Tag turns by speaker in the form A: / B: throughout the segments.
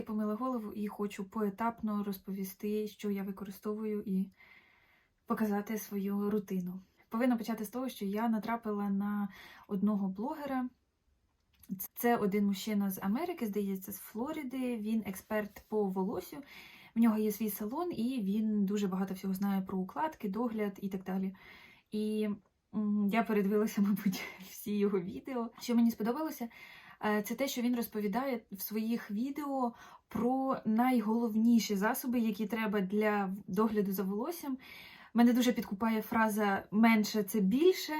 A: тільки помила голову і хочу поетапно розповісти, що я використовую, і показати свою рутину. Повинна почати з того, що я натрапила на одного блогера. Це один мужчина з Америки, здається, з Флориди. Він експерт по волосю. В нього є свій салон, і він дуже багато всього знає про укладки, догляд і так далі. І я передивилася, мабуть, всі його відео. Що мені сподобалося, це те, що він розповідає в своїх відео про найголовніші засоби, які треба для догляду за волоссям. Мене дуже підкупає фраза менше це більше,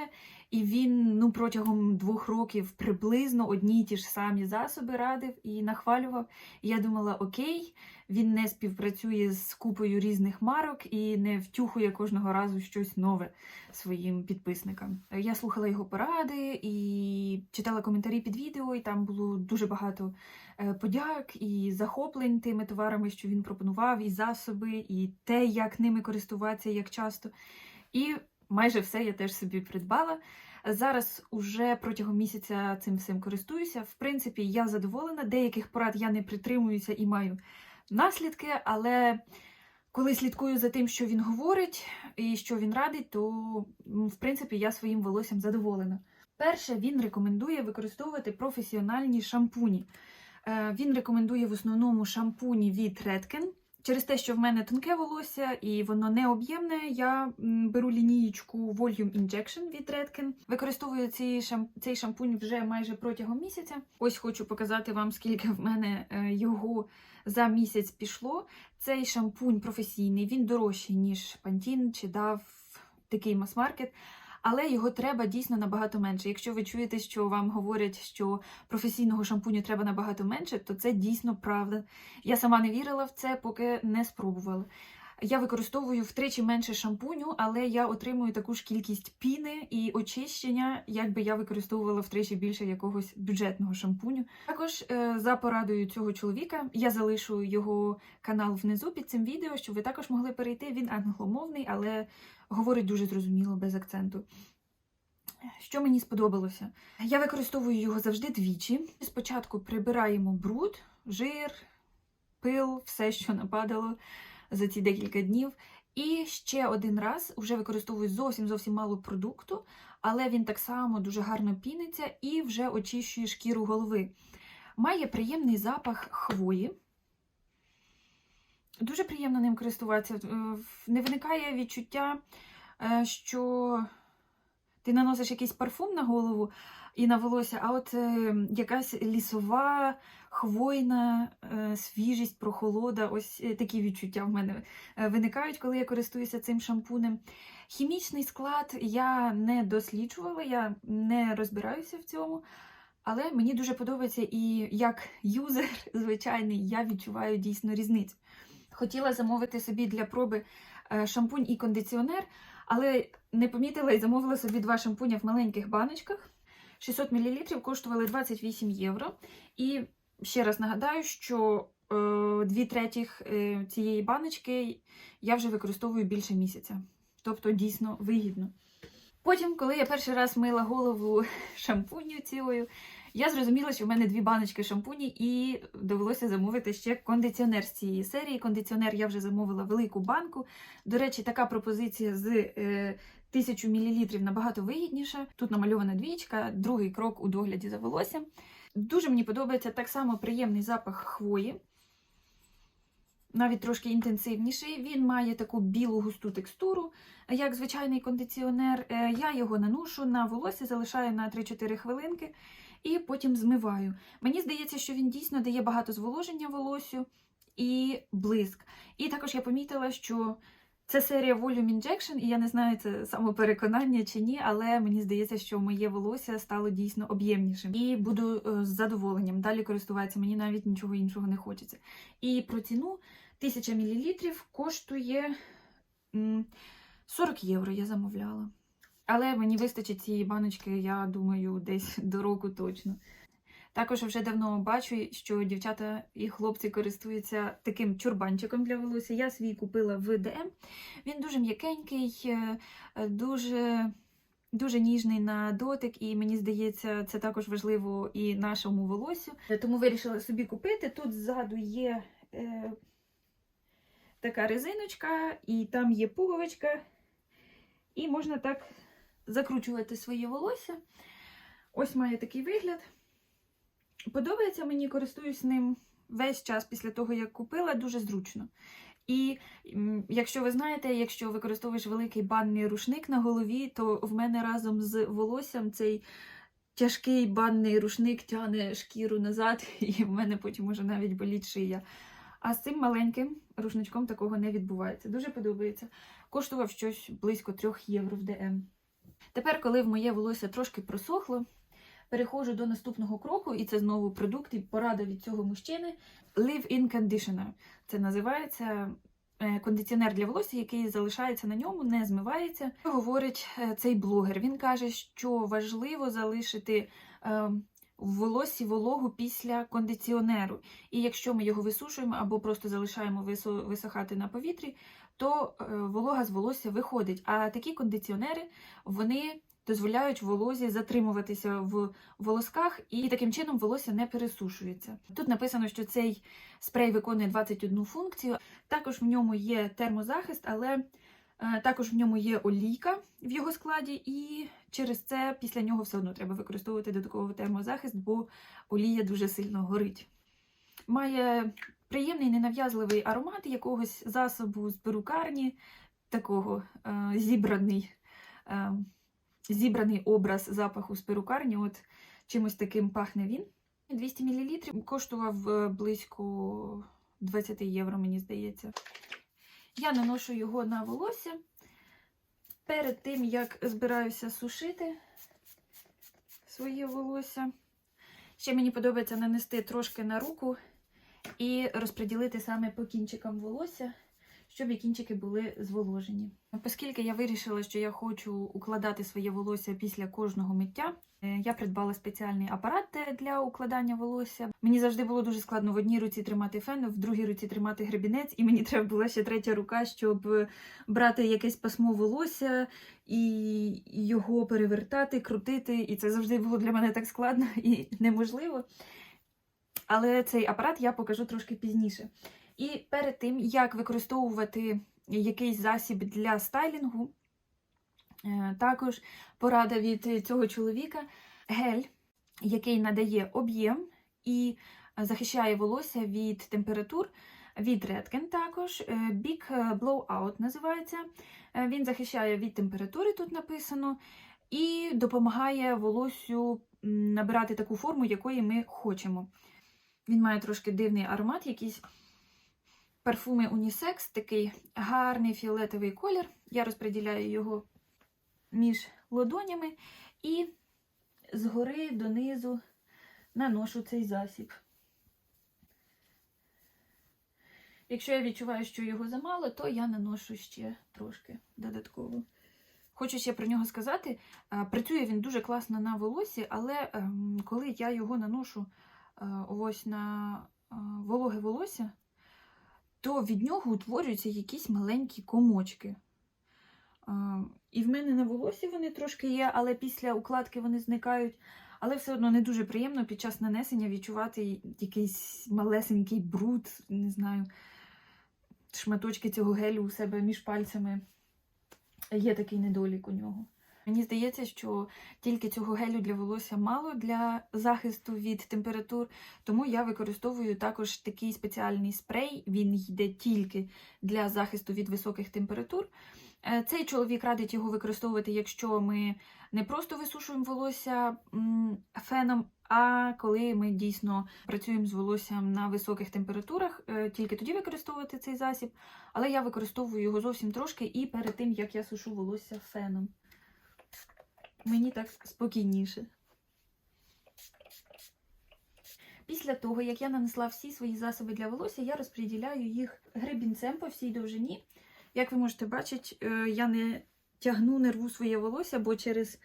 A: і він ну протягом двох років приблизно одні й ті ж самі засоби радив і нахвалював. І я думала, окей, він не співпрацює з купою різних марок і не втюхує кожного разу щось нове своїм підписникам. Я слухала його поради і читала коментарі під відео, і там було дуже багато е, подяк і захоплень тими товарами, що він пропонував, і засоби, і те, як ними користуватися, як часто. І майже все я теж собі придбала. Зараз уже протягом місяця цим всім користуюся. В принципі, я задоволена. Деяких порад я не притримуюся і маю наслідки, але коли слідкую за тим, що він говорить і що він радить, то в принципі я своїм волоссям задоволена. Перше, він рекомендує використовувати професіональні шампуні. Е, Він рекомендує в основному шампуні від Redken. Через те, що в мене тонке волосся і воно не об'ємне, я беру лінієчку Volume Injection від Redken. Використовую цей, шам... цей шампунь вже майже протягом місяця. Ось хочу показати вам, скільки в мене е, його за місяць пішло. Цей шампунь професійний, він дорожчий, ніж Pantene чи DAV, такий мас-маркет. Але його треба дійсно набагато менше. Якщо ви чуєте, що вам говорять, що професійного шампуню треба набагато менше, то це дійсно правда. Я сама не вірила в це, поки не спробувала. Я використовую втричі менше шампуню, але я отримую таку ж кількість піни і очищення, якби я використовувала втричі більше якогось бюджетного шампуню. Також е, за порадою цього чоловіка я залишу його канал внизу під цим відео, щоб ви також могли перейти. Він англомовний, але говорить дуже зрозуміло, без акценту. Що мені сподобалося? Я використовую його завжди двічі. Спочатку прибираємо бруд, жир, пил, все, що нападало за ці декілька днів. І ще один раз вже використовую зовсім зовсім мало продукту, але він так само дуже гарно піниться і вже очищує шкіру голови. Має приємний запах хвої. Дуже приємно ним користуватися. Е, Не виникає відчуття, е, що ти наносиш якийсь парфум на голову і на волосся, а от е, якась лісова, хвойна е, свіжість, прохолода. Ось е, такі відчуття в мене е, виникають, коли я користуюся цим шампунем. Хімічний склад я не досліджувала, я не розбираюся в цьому. Але мені дуже подобається, і як юзер звичайний, я відчуваю дійсно різницю. Хотіла замовити собі для проби е, шампунь і кондиціонер, але не помітила і замовила собі два шампуня в маленьких баночках. 600 мл коштували 28 євро. І ще раз нагадаю, що е, дві третіх е, цієї баночки я вже використовую більше місяця. Тобто дійсно вигідно. Потім, коли я перший раз мила голову шампунью цілою, я зрозуміла, що в мене дві баночки шампуні, і довелося замовити ще кондиціонер з цієї серії. Кондиціонер я вже замовила велику банку. До речі, така пропозиція з е, 1000 мл набагато вигідніша. Тут намальована двічка, другий крок у догляді за волоссям. Дуже мені подобається так само приємний запах хвої. Навіть трошки інтенсивніший. Він має таку білу густу текстуру, як звичайний кондиціонер. Е, Я його наношу на волосся, залишаю на 3-4 хвилинки і потім змиваю. Мені здається, що він дійсно дає багато зволоження волосю і блиск. І також я помітила, що це серія Volume Injection, і я не знаю, це самопереконання чи ні, але мені здається, що моє волосся стало дійсно об'ємнішим. І буду е, з задоволенням далі користуватися, мені навіть нічого іншого не хочеться. І про ціну 1000 мл коштує 40 євро, я замовляла. Але мені вистачить цієї баночки, я думаю, десь до року точно. Також вже давно бачу, що дівчата і хлопці користуються таким чурбанчиком для волосся. Я свій купила в ДМ. Він дуже м'якенький, е, дуже дуже ніжний на дотик, і мені здається, це також важливо і нашому волосю. Тому вирішила собі купити. Тут ззаду є е, така резиночка, і там є пуговичка, і можна так закручувати своє волосся. Ось має такий вигляд. Подобається мені, користуюсь ним весь час після того, як купила, дуже зручно. І якщо ви знаєте, якщо використовуєш великий банний рушник на голові, то в мене разом з волоссям цей тяжкий банний рушник тягне шкіру назад, і в мене потім може навіть боліть шия. А з цим маленьким рушничком такого не відбувається. Дуже подобається. Коштував щось близько 3 євро в ДМ. Тепер, коли в моє волосся трошки просохло, переходжу до наступного кроку, і це знову продукт і порада від цього мужчини. Live-in conditioner. Це називається е, кондиціонер для волосся, який залишається на ньому, не змивається. Говорить е, цей блогер. Він каже, що важливо залишити е, в волоссі вологу після кондиціонеру. І якщо ми його висушуємо або просто залишаємо висо- висохати на повітрі, то волога з волосся виходить. А такі кондиціонери вони дозволяють волозі затримуватися в волосках, і таким чином волосся не пересушується. Тут написано, що цей спрей виконує 21 функцію. Також в ньому є термозахист, але е, також в ньому є олійка в його складі, і через це після нього все одно треба використовувати додатковий термозахист, бо олія дуже сильно горить. Має приємний ненав'язливий аромат якогось засобу з перукарні, такого е, зібраний. Е, зібраний образ запаху з перукарні. От чимось таким пахне він. 200 мл коштував е, близько 20 євро, мені здається. Я наношу його на волосся перед тим, як збираюся сушити своє волосся. Ще мені подобається нанести трошки на руку і розподілити саме по кінчикам волосся, щоб і кінчики були зволожені. Оскільки я вирішила, що я хочу укладати своє волосся після кожного миття, е, я придбала спеціальний апарат для укладання волосся. Мені завжди було дуже складно в одній руці тримати фен, в другій руці тримати гребінець, і мені треба була ще третя рука, щоб е, брати якесь пасмо волосся і його перевертати, крутити. І це завжди було для мене так складно і неможливо. Але цей апарат я покажу трошки пізніше. І перед тим, як використовувати якийсь засіб для стайлінгу, е, також порада від цього чоловіка гель, який надає об'єм і захищає волосся від температур. Від Redken також е, Big Blowout називається. Е, Він захищає від температури, тут написано, і допомагає волоссю набирати таку форму, якої ми хочемо. Він має трошки дивний аромат, якийсь парфуми унісекс, такий гарний фіолетовий колір. Я розподіляю його між ладонями і згори донизу наношу цей засіб. Якщо я відчуваю, що його замало, то я наношу ще трошки додатково. Хочу ще про нього сказати. Працює він дуже класно на волосі, але ем, коли я його наношу е, ось на е, вологе волосся, то від нього утворюються якісь маленькі комочки. І в мене на волосі вони трошки є, але після укладки вони зникають. Але все одно не дуже приємно під час нанесення відчувати якийсь малесенький бруд, не знаю, шматочки цього гелю у себе між пальцями. Є такий недолік у нього. Мені здається, що тільки цього гелю для волосся мало для захисту від температур, тому я використовую також такий спеціальний спрей. Він йде тільки для захисту від високих температур. Е, Цей чоловік радить його використовувати, якщо ми не просто висушуємо волосся феном, а коли ми дійсно працюємо з волоссям на високих температурах, е, тільки тоді використовувати цей засіб. Але я використовую його зовсім трошки і перед тим, як я сушу волосся феном. Мені так спокійніше. Після того, як я нанесла всі свої засоби для волосся, я розподіляю їх гребінцем по всій довжині. Як ви можете бачити, е, я не тягну, не рву своє волосся, бо через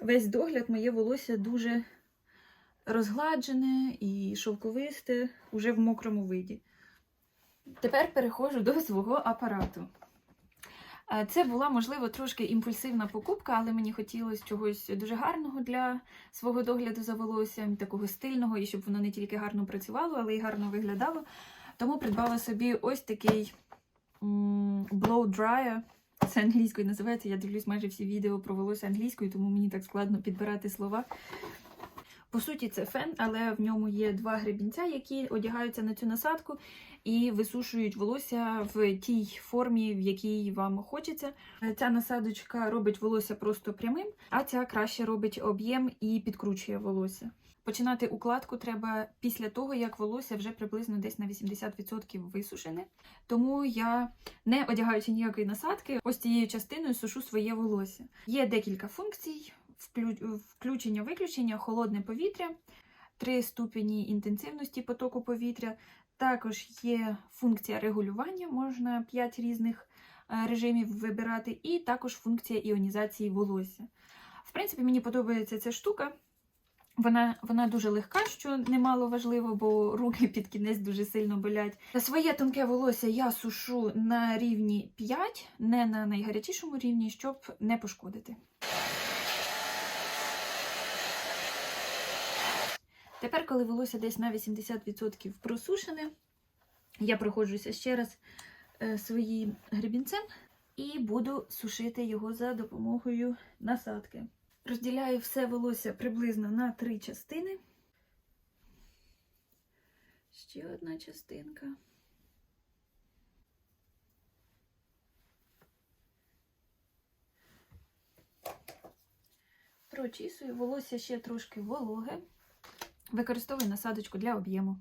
A: весь догляд моє волосся дуже розгладжене і шовковисте, уже в мокрому виді. Тепер переходжу до свого апарату. Е, Це була, можливо, трошки імпульсивна покупка, але мені хотілося чогось дуже гарного для свого догляду за волоссям, такого стильного, і щоб воно не тільки гарно працювало, але й гарно виглядало. Тому придбала собі ось такий blow dryer. Це англійською називається. Я дивлюсь майже всі відео про волосся англійською, тому мені так складно підбирати слова. По суті, це фен, але в ньому є два гребінця, які одягаються на цю насадку і висушують волосся в тій формі, в якій вам хочеться. Ця насадочка робить волосся просто прямим, а ця краще робить об'єм і підкручує волосся. Починати укладку треба після того, як волосся вже приблизно десь на 80% висушене. Тому я, не одягаючи ніякої насадки, ось цією частиною сушу своє волосся. Є декілька функцій: включення-виключення, холодне повітря, три ступені інтенсивності потоку повітря. Також є функція регулювання, можна 5 різних е, режимів вибирати, і також функція іонізації волосся. В принципі, мені подобається ця штука. Вона, вона дуже легка, що немало важливо, бо руки під кінець дуже сильно болять. Своє тонке волосся я сушу на рівні 5, не на найгарячішому рівні, щоб не пошкодити. Тепер, коли волосся десь на 80% просушене, я проходжуся ще раз е, своїм гребінцем і буду сушити його за допомогою насадки. Розділяю все волосся приблизно на три частини. Ще одна частинка. Прочісую волосся ще трошки вологе. Використовую насадочку для об'єму.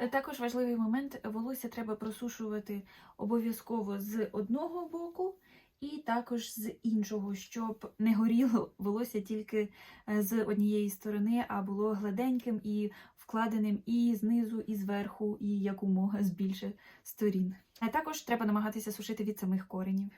A: Е, Також важливий момент: волосся треба просушувати обов'язково з одного боку і також з іншого, щоб не горіло волосся тільки е, з однієї сторони, а було гладеньким і вкладеним і знизу, і зверху, і якомога з більше сторін. А також треба намагатися сушити від самих коренів.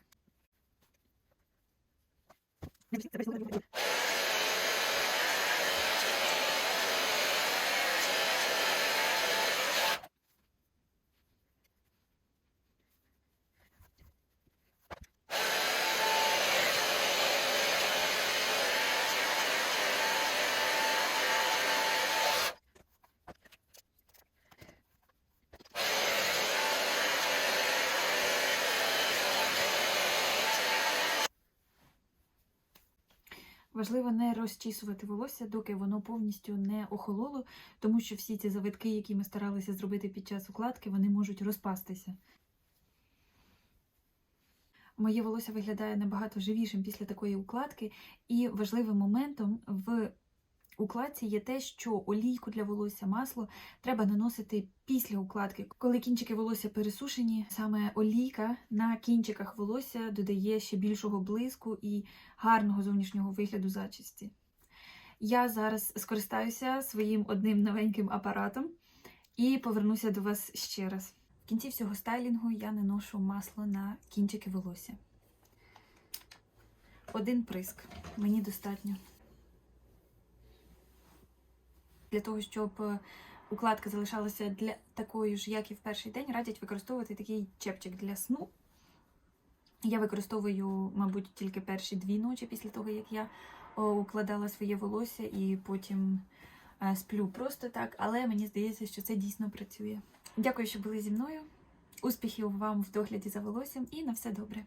A: Важливо не розчісувати волосся, доки воно повністю не охололо, тому що всі ці завитки, які ми старалися зробити під час укладки, вони можуть розпастися. Моє волосся виглядає набагато живішим після такої укладки, і важливим моментом в укладці є те, що олійку для волосся, масло треба наносити після укладки. Коли кінчики волосся пересушені, саме олійка на кінчиках волосся додає ще більшого блиску і гарного зовнішнього вигляду зачісті. Я зараз скористаюся своїм одним новеньким апаратом і повернуся до вас ще раз. В кінці всього стайлінгу я наношу масло на кінчики волосся. Один приск. Мені достатньо. Для того, щоб е, укладка залишалася для такою ж, як і в перший день, радять використовувати такий чепчик для сну. Я використовую, мабуть, тільки перші дві ночі після того, як я укладала своє волосся і потім е, сплю просто так, але мені здається, що це дійсно працює. Дякую, що були зі мною. Успіхів вам в догляді за волоссям і на все добре!